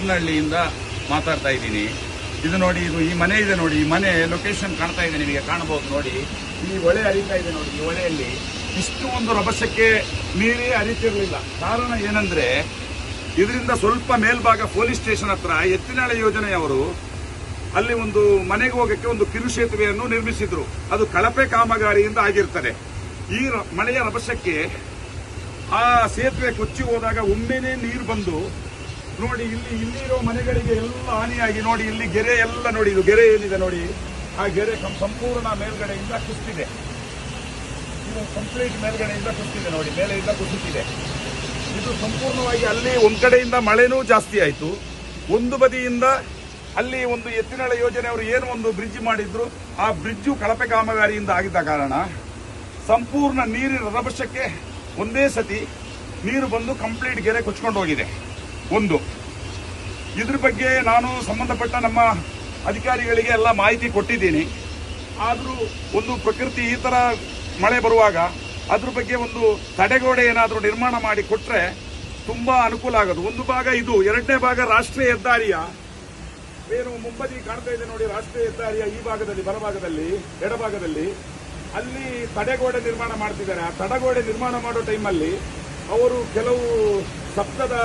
ಹಾರ್ನಹಳ್ಳಿಯಿಂದ ಮಾತಾಡ್ತಾ ಇದ್ದೀನಿ. ಇದು ನೋಡಿ, ಇದು ಈ ಮನೆ ಇದೆ ನೋಡಿ, ಈ ಮನೆ ಲೊಕೇಶನ್ ಕಾಣ್ತಾ ಇದೆ ನಿಮಗೆ ಕಾಣಬಹುದು ನೋಡಿ. ಈ ಹೊಳೆ ಹರಿತಾ ಇದೆ ನೋಡಿ, ಈ ಹೊಳೆಯಲ್ಲಿ ಇಷ್ಟು ಒಂದು ರಭಸಕ್ಕೆ ನೀರೇ ಹರಿತಿರ್ಲಿಲ್ಲ. ಕಾರಣ ಏನಂದ್ರೆ, ಇದರಿಂದ ಸ್ವಲ್ಪ ಮೇಲ್ಭಾಗ ಪೊಲೀಸ್ ಸ್ಟೇಷನ್ ಹತ್ರ ಎತ್ತಿನಾಳೆ ಯೋಜನೆಯವರು ಅಲ್ಲಿ ಒಂದು ಮನೆಗೆ ಹೋಗಕ್ಕೆ ಒಂದು ಕಿರುಸೇತುವೆಯನ್ನು ನಿರ್ಮಿಸಿದ್ರು. ಅದು ಕಳಪೆ ಕಾಮಗಾರಿಯಿಂದ ಆಗಿರ್ತದೆ. ಈ ಮಳೆಯ ರಭಸಕ್ಕೆ ಆ ಸೇತುವೆ ಕೊಚ್ಚಿ ಹೋದಾಗ ಒಮ್ಮೆನೇ ನೀರು ಬಂದು ನೋಡಿ, ಇಲ್ಲಿ, ಇಲ್ಲಿರೋ ಮನೆಗಳಿಗೆ ಎಲ್ಲ ಹಾನಿಯಾಗಿ ನೋಡಿ, ಇಲ್ಲಿ ಗೆರೆ ಎಲ್ಲ ನೋಡಿ, ಇದು ಗೆರೆ ಏನಿದೆ ನೋಡಿ, ಆ ಗೆರೆ ಸಂಪೂರ್ಣ ಮೇಲ್ಗಡೆಯಿಂದ ಕುಸ್ತಿದೆ ಇದು ಕಂಪ್ಲೀಟ್ ಮೇಲ್ಗಡೆಯಿಂದ ಕುಸ್ತಿದೆ ನೋಡಿ, ಮೇಲೆಯಿಂದ ಕುಸಿತಿದೆ ಇದು ಸಂಪೂರ್ಣವಾಗಿ ಅಲ್ಲಿ ಒಂದ್ ಕಡೆಯಿಂದ ಮಳೆನೂ ಜಾಸ್ತಿ ಆಯಿತು. ಒಂದು ಬದಿಯಿಂದ ಅಲ್ಲಿ ಒಂದು ಎತ್ತಿನಳ ಯೋಜನೆ ಅವರು ಏನು ಒಂದು ಬ್ರಿಡ್ಜ್ ಮಾಡಿದ್ರು, ಆ ಬ್ರಿಡ್ಜು ಕಳಪೆ ಕಾಮಗಾರಿಯಿಂದ ಆಗಿದ್ದ ಕಾರಣ ಸಂಪೂರ್ಣ ನೀರಿನ ರಭಸಕ್ಕೆ ಒಂದೇ ಸತಿ ನೀರು ಬಂದು ಕಂಪ್ಲೀಟ್ ಗೆರೆ ಕೊಚ್ಕೊಂಡು ಹೋಗಿದೆ. ಒಂದು. ಇದ್ರ ಬಗ್ಗೆ ನಾನು ಸಂಬಂಧಪಟ್ಟ ನಮ್ಮ ಅಧಿಕಾರಿಗಳಿಗೆ ಎಲ್ಲ ಮಾಹಿತಿ ಕೊಟ್ಟಿದ್ದೀನಿ. ಆದರೂ ಒಂದು ಪ್ರಕೃತಿ ಈ ಥರ ಮಳೆ ಬರುವಾಗ ಅದ್ರ ಬಗ್ಗೆ ಒಂದು ತಡೆಗೋಡೆ ಏನಾದರೂ ನಿರ್ಮಾಣ ಮಾಡಿ ಕೊಟ್ಟರೆ ತುಂಬ ಅನುಕೂಲ ಆಗೋದು. ಒಂದು ಭಾಗ ಇದು, ಎರಡನೇ ಭಾಗ ರಾಷ್ಟ್ರೀಯ ಹೆದ್ದಾರಿಯ. ಏನು ಮುಂಬದಿ ಕಾಣ್ತಾ ಇದೆ ನೋಡಿ, ರಾಷ್ಟ್ರೀಯ ಹೆದ್ದಾರಿಯ ಈ ಭಾಗದಲ್ಲಿ, ಬಲಭಾಗದಲ್ಲಿ, ಎಡಭಾಗದಲ್ಲಿ. ಅಲ್ಲಿ ತಡೆಗೋಡೆ ನಿರ್ಮಾಣ ಮಾಡ್ತಿದ್ದಾರೆ. ಆ ತಡೆಗೋಡೆ ನಿರ್ಮಾಣ ಮಾಡೋ ಟೈಮಲ್ಲಿ ಅವರು ಕೆಲವು ಶಬ್ದದ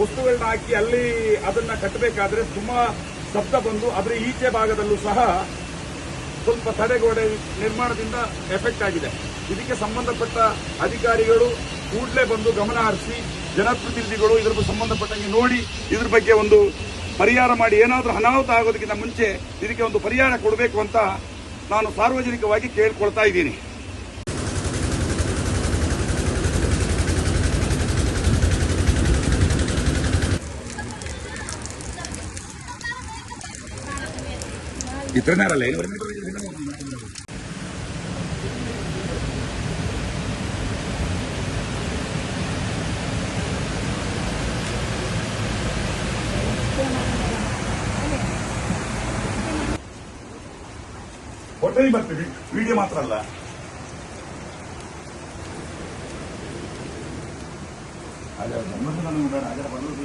ವಸ್ತುಗಳನ್ನ ಹಾಕಿ ಅಲ್ಲಿ ಅದನ್ನ ಕಟ್ಟಬೇಕಾದ್ರೆ ತುಂಬಾ ಶಬ್ದ ಬಂದು ಅದರ ಈಚೆ ಭಾಗದಲ್ಲೂ ಸಹ ಸ್ವಲ್ಪ ತಡೆಗೋಡೆ ನಿರ್ಮಾಣದಿಂದ ಎಫೆಕ್ಟ್ ಆಗಿದೆ. ಇದಕ್ಕೆ ಸಂಬಂಧಪಟ್ಟ ಅಧಿಕಾರಿಗಳು ಕೂಡಲೇ ಬಂದು ಗಮನ ಹರಿಸಿ, ಜನಪ್ರತಿನಿಧಿಗಳು ಇದ್ರ ಸಂಬಂಧಪಟ್ಟಂಗೆ ನೋಡಿ, ಇದ್ರ ಬಗ್ಗೆ ಒಂದು ಪರಿಹಾರ ಮಾಡಿ, ಏನಾದರೂ ಅನಾಹುತ ಆಗೋದಕ್ಕಿಂತ ಮುಂಚೆ ಇದಕ್ಕೆ ಒಂದು ಪರಿಹಾರ ಕೊಡಬೇಕು ಅಂತ ನಾನು ಸಾರ್ವಜನಿಕವಾಗಿ ಕೇಳ್ಕೊಳ್ತಾ ಇದ್ದೀನಿ. ഇത്രനേരല്ലേ ಹೊಟ್ಟೆ ಬರ್ತೀವಿ ವಿಡಿಯೋ ಮಾತ್ರ ಅಲ್ಲ ಅದೇ ಗಮ್ಮತ್ತು ನನಗೆ ಬೇಡ ಹಾಗಾದ್ರೆ ಬರೋದು